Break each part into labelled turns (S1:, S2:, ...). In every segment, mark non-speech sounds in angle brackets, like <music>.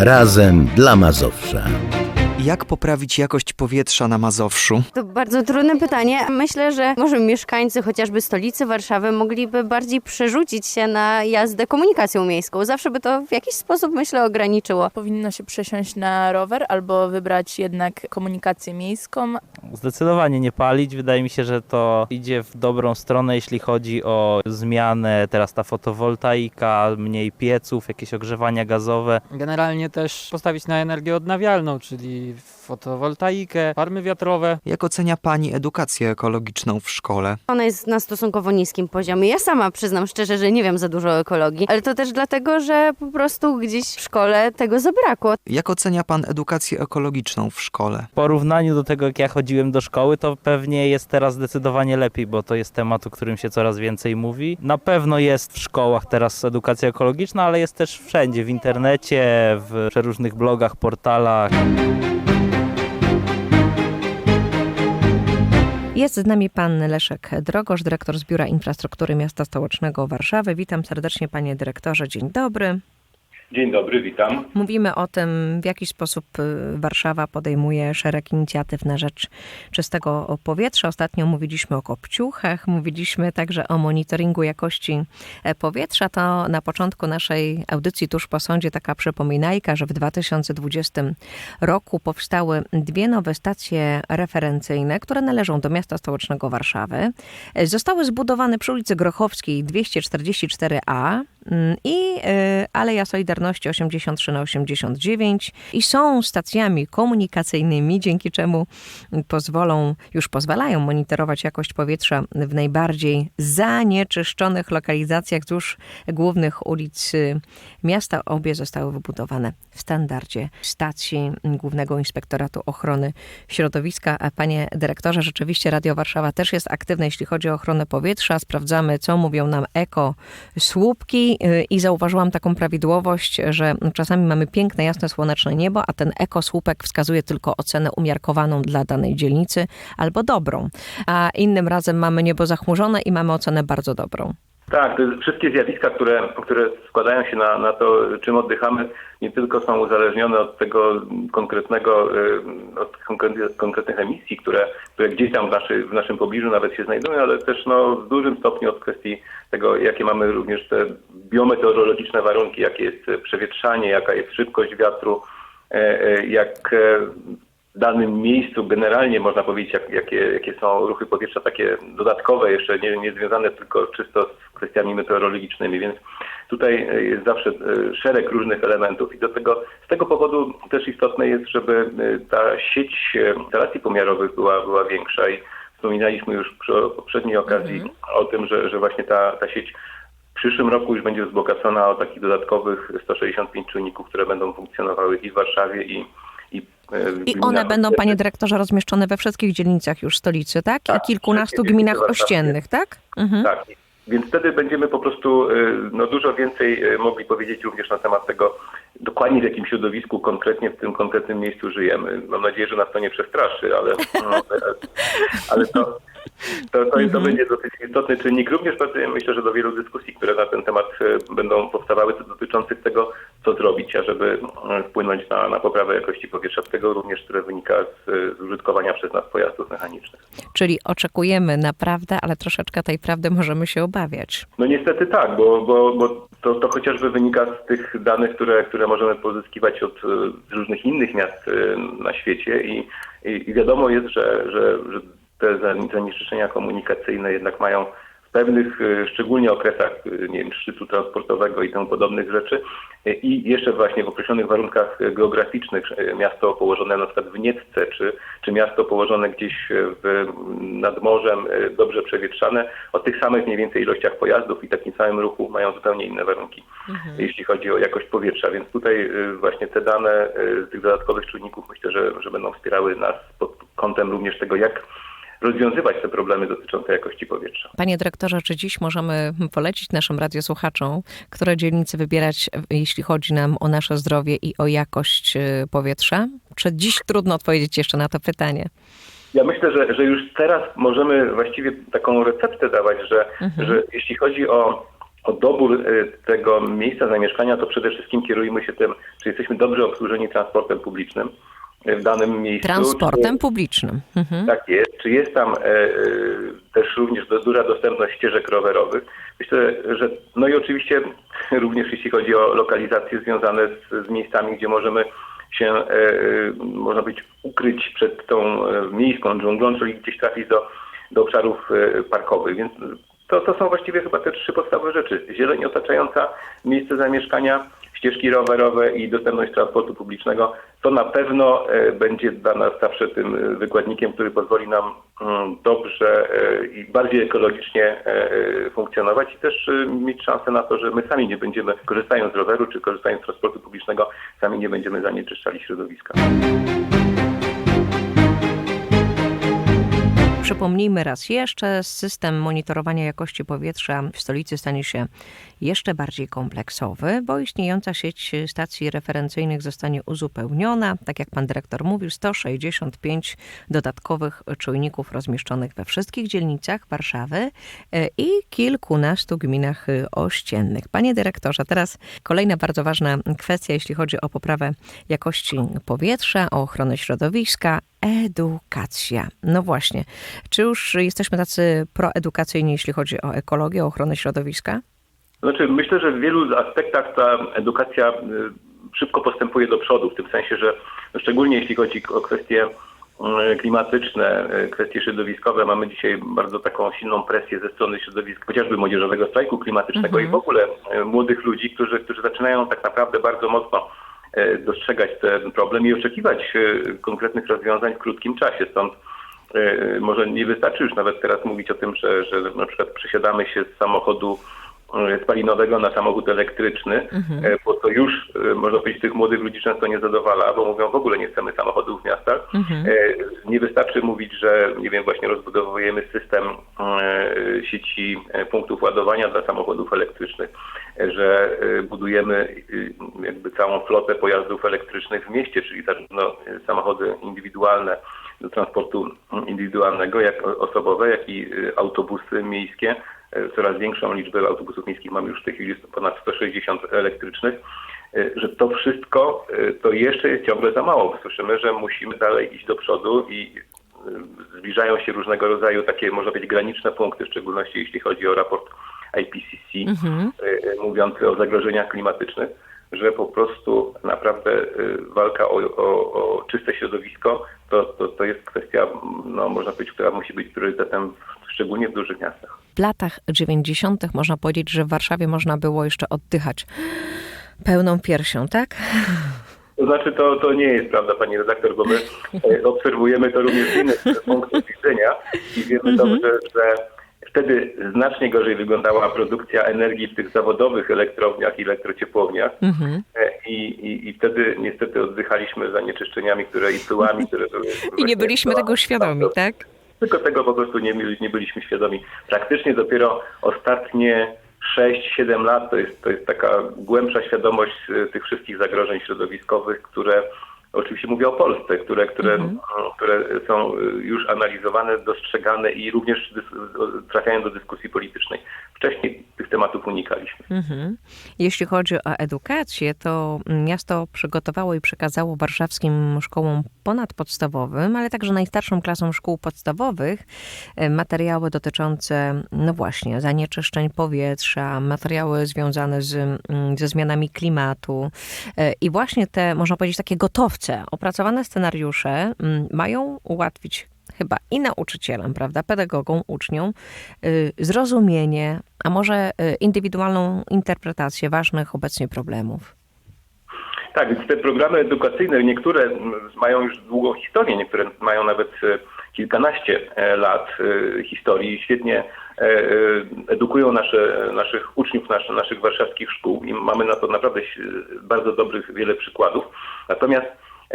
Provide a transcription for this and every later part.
S1: Razem dla Mazowsza.
S2: Jak poprawić jakość powietrza na Mazowszu?
S3: To bardzo trudne pytanie. Myślę, że może mieszkańcy chociażby stolicy Warszawy mogliby bardziej przerzucić się na jazdę komunikacją miejską. Zawsze by to w jakiś sposób, myślę, ograniczyło.
S4: Powinno się przesiąść na rower albo wybrać jednak komunikację miejską.
S5: Zdecydowanie nie palić. Wydaje mi się, że to idzie w dobrą stronę, jeśli chodzi o zmianę. Teraz ta fotowoltaika, mniej pieców, jakieś ogrzewania gazowe.
S6: Generalnie też postawić na energię odnawialną, czyli leaves fotowoltaikę, farmy wiatrowe.
S2: Jak ocenia Pani edukację ekologiczną w szkole?
S3: Ona jest na stosunkowo niskim poziomie. Ja sama przyznam szczerze, że nie wiem za dużo o ekologii, ale to też dlatego, że po prostu gdzieś w szkole tego zabrakło.
S2: Jak ocenia Pan edukację ekologiczną w szkole?
S5: W porównaniu do tego, jak ja chodziłem do szkoły, to pewnie jest teraz zdecydowanie lepiej, bo to jest temat, o którym się coraz więcej mówi. Na pewno jest w szkołach teraz edukacja ekologiczna, ale jest też wszędzie, w internecie, w przeróżnych blogach, portalach.
S7: Jest z nami pan Leszek Drogosz, dyrektor z Biura Infrastruktury Miasta Stołecznego Warszawy. Witam serdecznie panie dyrektorze, dzień dobry.
S8: Dzień dobry, witam.
S7: Mówimy o tym, w jaki sposób y, Warszawa podejmuje szereg inicjatyw na rzecz czystego powietrza. Ostatnio mówiliśmy o kopciuchach, mówiliśmy także o monitoringu jakości e, powietrza. To na początku naszej audycji tuż po sądzie taka przypominajka, że w 2020 roku powstały dwie nowe stacje referencyjne, które należą do miasta stołecznego Warszawy. E, Zostały zbudowane przy ulicy Grochowskiej 244A mm, i y, Aleja Solidarności 83 na 89 i są stacjami komunikacyjnymi, dzięki czemu pozwolą, już pozwalają monitorować jakość powietrza w najbardziej zanieczyszczonych lokalizacjach wzdłuż głównych ulic y, miasta. Obie zostały wybudowane w standardzie stacji Głównego Inspektoratu Ochrony Środowiska. A Panie dyrektorze, rzeczywiście Radio Warszawa też jest aktywne, jeśli chodzi o ochronę powietrza. Sprawdzamy, co mówią nam eko i zauważyłam taką prawidłowość, że czasami mamy piękne, jasne, słoneczne niebo, a ten ekosłupek wskazuje tylko ocenę umiarkowaną dla danej dzielnicy albo dobrą, a innym razem mamy niebo zachmurzone i mamy ocenę bardzo dobrą.
S8: Tak, wszystkie zjawiska, które, które składają się na, na to, czym oddychamy, nie tylko są uzależnione od tego konkretnego, y, od konkretnych, emisji, które, które gdzieś tam w, naszy, w naszym pobliżu nawet się znajdują, ale też no, w dużym stopniu od kwestii tego, jakie mamy również te biometeorologiczne warunki, jakie jest przewietrzanie, jaka jest szybkość wiatru, e, e, jak w danym miejscu generalnie można powiedzieć, jak, jakie, jakie są ruchy powietrza takie dodatkowe, jeszcze nie, nie związane tylko czysto z kwestiami meteorologicznymi, więc tutaj e, jest zawsze e, szereg różnych elementów. I do tego, z tego powodu też istotne jest, żeby e, ta sieć instalacji pomiarowych była, była większa i wspominaliśmy już przy poprzedniej okazji o tym, że, że właśnie ta, ta sieć w przyszłym roku już będzie wzbogacona o takich dodatkowych 165 czujników, które będą funkcjonowały i w Warszawie i i, e,
S7: I one będą, panie dyrektorze, rozmieszczone we wszystkich dzielnicach już stolicy, tak?
S8: Tak,
S7: I kilkunastu gminach ościennych, tak? Mhm.
S8: Tak. Więc wtedy będziemy po prostu y, no, dużo więcej y, mogli powiedzieć również na temat tego, dokładnie w jakim środowisku konkretnie w tym konkretnym miejscu żyjemy. Mam nadzieję, że nas to nie przestraszy, ale, <laughs> no, ale to, to, to, to będzie dosyć istotny czynnik. Również myślę, że do wielu dyskusji, które na ten temat będą powstawały, dotyczących tego, co zrobić, ażeby y, wpłynąć na, na poprawę jakości powietrza, tego również, które wynika z, z użytkowania przez nas pojazdów mechanicznych.
S7: Czyli oczekujemy naprawdę, ale troszeczkę tej prawdy możemy się obawiać.
S8: No niestety tak, bo, bo, bo to, to chociażby wynika z tych danych, które, które możemy pozyskiwać od e, z różnych innych miast e, na świecie i, i, i wiadomo jest, że, że, że te za- zanieczyszczenia komunikacyjne jednak mają w pewnych e, szczególnie okresach, e, nie wiem, szczytu transportowego i tym podobnych rzeczy e, i jeszcze właśnie w określonych warunkach geograficznych miasto położone na przykład w Nietce, czy, czy miasto położone gdzieś w, nad morzem, dobrze przewietrzane, o tych samych mniej więcej ilościach pojazdów i takim samym ruchu mają zupełnie inne warunki, jeśli chodzi o jakość powietrza. Więc tutaj właśnie te dane z tych dodatkowych czynników myślę, że, że będą wspierały nas pod kątem również tego, jak rozwiązywać te problemy dotyczące jakości powietrza.
S7: Panie dyrektorze, czy dziś możemy polecić naszym radiosłuchaczom, które dzielnice wybierać, jeśli chodzi nam o nasze zdrowie i o jakość y, powietrza? Czy dziś trudno odpowiedzieć jeszcze na to pytanie?
S8: Ja myślę, że, że już teraz możemy właściwie taką receptę dawać, że,
S7: Mhm.
S8: że jeśli chodzi o, o dobór e, tego miejsca zamieszkania, to przede wszystkim kierujmy się tym, czy jesteśmy dobrze obsłużeni transportem publicznym w danym miejscu.
S7: Transportem
S8: czy-
S7: publicznym. Mhm.
S8: tak jest. Czy jest tam e, e, też również do, duża dostępność ścieżek rowerowych? Myślę, że no i oczywiście <laughs> również jeśli chodzi o lokalizacje związane z, z miejscami, gdzie możemy się, e, e, można powiedzieć, ukryć przed tą e, miejską dżunglą, czyli gdzieś trafić do, do obszarów parkowych. Więc to, to są właściwie chyba te trzy podstawowe rzeczy. Zieleń otaczająca miejsce zamieszkania, ścieżki rowerowe i dostępność transportu publicznego. To na pewno e, będzie dla nas zawsze tym e, wykładnikiem, który pozwoli nam mm, dobrze e, i bardziej ekologicznie funkcjonować i też mieć szansę na to, że my sami nie będziemy, korzystając z roweru czy korzystając z transportu publicznego, sami nie będziemy zanieczyszczali środowiska.
S7: Przypomnijmy raz jeszcze, system monitorowania jakości powietrza w stolicy stanie się jeszcze bardziej kompleksowy, bo istniejąca sieć stacji referencyjnych zostanie uzupełniona. Tak jak pan dyrektor mówił, 165 dodatkowych czujników rozmieszczonych we wszystkich dzielnicach Warszawy e, i kilkunastu gminach ościennych. Panie dyrektorze, teraz kolejna bardzo ważna kwestia, jeśli chodzi o poprawę jakości powietrza, o ochronę środowiska, edukacja. No właśnie, czy już jesteśmy tacy proedukacyjni, jeśli chodzi o ekologię, o ochronę środowiska?
S8: Znaczy, myślę, że w wielu aspektach ta edukacja y, szybko postępuje do przodu, w tym sensie, że szczególnie jeśli chodzi o kwestie y, klimatyczne, y, kwestie środowiskowe, mamy dzisiaj bardzo taką silną presję ze strony środowisk, chociażby młodzieżowego strajku klimatycznego i w ogóle młodych ludzi, którzy, którzy zaczynają tak naprawdę bardzo mocno dostrzegać ten problem i oczekiwać y, konkretnych rozwiązań w krótkim czasie. Stąd y, może nie wystarczy już nawet teraz mówić o tym, że, że na przykład przesiadamy się z samochodu spalinowego na samochód elektryczny, e, bo to już, e, można powiedzieć, tych młodych ludzi często nie zadowala, bo mówią w ogóle nie chcemy samochodów w miastach. E, Nie wystarczy mówić, że nie wiem, właśnie rozbudowujemy system e, sieci e, punktów ładowania dla samochodów elektrycznych, e, że e, budujemy e, jakby całą flotę pojazdów elektrycznych w mieście, czyli zarówno e, samochody indywidualne do transportu indywidualnego, jak osobowe, jak i e, autobusy miejskie. E, Coraz większą liczbę autobusów miejskich mamy już w tej chwili ponad 160 elektrycznych, e, że to wszystko e, to jeszcze jest ciągle za mało. Słyszymy, że musimy dalej iść do przodu i zbliżają się różnego rodzaju takie, można powiedzieć, graniczne punkty, w szczególności jeśli chodzi o raport IPCC, e, mówiący o zagrożeniach klimatycznych, że po prostu naprawdę walka o, o, o czyste środowisko to, to, to jest kwestia, no, można powiedzieć, która musi być priorytetem, w- szczególnie w dużych miastach.
S7: W latach 90. można powiedzieć, że w Warszawie można było jeszcze oddychać pełną piersią, tak?
S8: To znaczy, to, to nie jest prawda, pani redaktor, bo my e, obserwujemy to również z innych punktów widzenia i wiemy dobrze, że wtedy znacznie gorzej wyglądała produkcja energii w tych zawodowych elektrowniach i elektrociepłowniach
S7: Mhm.
S8: E, i, i, i wtedy niestety oddychaliśmy zanieczyszczeniu, które i pyłami, które były...
S7: I nie byliśmy tego świadomi, tak?
S8: Tylko tego po prostu nie, nie byliśmy świadomi. Praktycznie dopiero ostatnie 6-7 lat to jest, to jest taka głębsza świadomość e, tych wszystkich zagrożeń środowiskowych, które oczywiście mówię o Polsce, które, które,
S7: Mhm.
S8: które są e, już analizowane, dostrzegane i również o- trafiają do dyskusji politycznej. Wcześniej tematów unikaliśmy.
S7: Mhm. Jeśli chodzi o edukację, to miasto przygotowało i przekazało warszawskim szkołom ponadpodstawowym, ale także najstarszym klasom szkół podstawowych e, materiały dotyczące, no właśnie, zanieczyszczeń powietrza, materiały związane z, mm, ze zmianami klimatu. E, I właśnie te, można powiedzieć, takie gotowce, opracowane scenariusze mm, mają ułatwić chyba i nauczycielom, prawda, pedagogom, uczniom, y, zrozumienie, a może y, indywidualną interpretację ważnych obecnie problemów.
S8: Tak, więc te programy edukacyjne, niektóre mają już długą historię, niektóre mają nawet e, kilkanaście e, lat historii, świetnie e, e, edukują nasze, naszych uczniów, nasze, naszych warszawskich szkół i mamy na to naprawdę bardzo dobrych wiele przykładów. Natomiast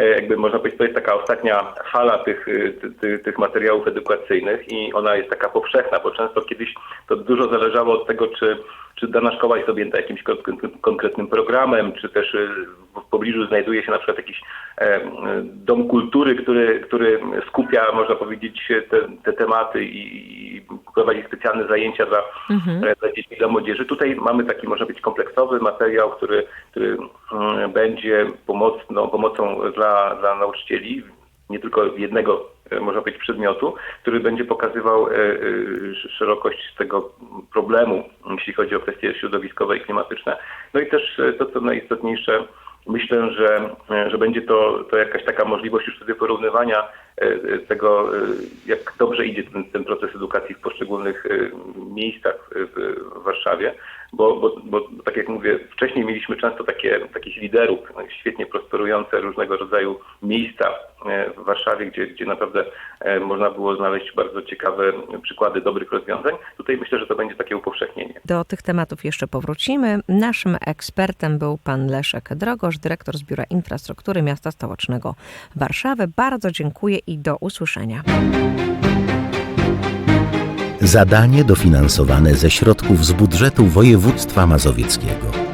S8: jakby można powiedzieć, to jest taka ostatnia fala tych, e, ty, ty, tych materiałów edukacyjnych i ona jest taka powszechna, bo często kiedyś to dużo zależało od tego, czy czy dana szkoła jest objęta jakimś kon- konkretnym programem, czy też y, w pobliżu znajduje się na przykład jakiś e, dom kultury, który, który skupia, można powiedzieć, te, te tematy i, prowadzi specjalne zajęcia dla, e, dla dzieci, dla młodzieży. Tutaj mamy taki, można być, kompleksowy materiał, który, który będzie pomocą dla, dla nauczycieli, nie tylko jednego, e, można powiedzieć, przedmiotu, który będzie pokazywał e, e, sz- szerokość tego problemu, jeśli chodzi o kwestie środowiskowe i klimatyczne. No i też to, co najistotniejsze, myślę, że, że będzie to, to jakaś taka możliwość już wtedy porównywania tego, jak dobrze idzie ten, ten proces edukacji w poszczególnych miejscach w Warszawie, bo, bo, bo tak jak mówię, wcześniej mieliśmy często takie, takich liderów, no, świetnie prosperujące różnego rodzaju miejsca e, w Warszawie, gdzie, gdzie naprawdę e, można było znaleźć bardzo ciekawe przykłady dobrych rozwiązań. Tutaj myślę, że to będzie takie upowszechnienie.
S7: Do tych tematów jeszcze powrócimy. Naszym ekspertem był pan Leszek Drogosz, dyrektor z Biura Infrastruktury Miasta Stołecznego Warszawy. Bardzo dziękuję i do usłyszenia.
S1: Zadanie dofinansowane ze środków z budżetu województwa mazowieckiego.